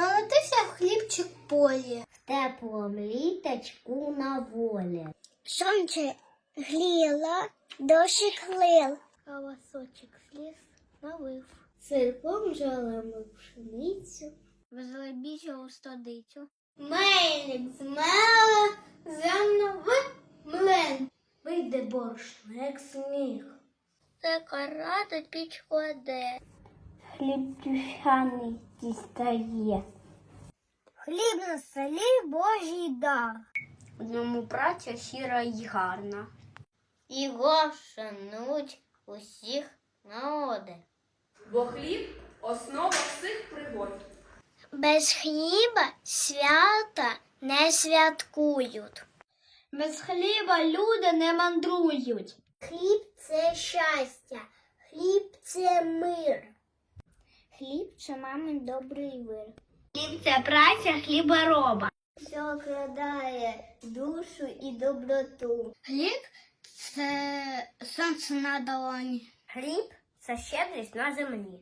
Народився хлібчик в полі. В теплому літочку на волі. Сонце гріло, дощик лил. Колосочок сліз налив. Сирком жалами пшеницю. Везли бічу у стодицю. Мельник змела земну в млин. Вийде борошно, як сніг. Це карата піч кладе. Хліб дюшаний дістає. Хліб на селі Божий дар. В ньому праця щира й гарна. Його шануть усіх народи. Бо хліб основа всіх пригод. Без хліба свята не святкують. Без хліба люди не мандрують. Хліб це щастя, хліб це мир. Хліб це мамин добрий вир. Хліб це праця хлібороба. Що крадає душу і доброту. Хліб це сонце на долоні. Хліб це щедрість на землі.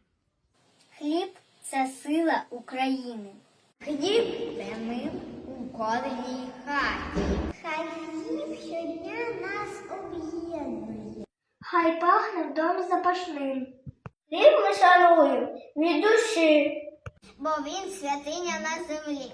Хліб це сила України. Хліб це мир у кожній хаті. Хай хліб щодня нас об'єднує. Хай пахне вдома запашним. Хліб ми шануємо від душі. Бо він святиня на землі.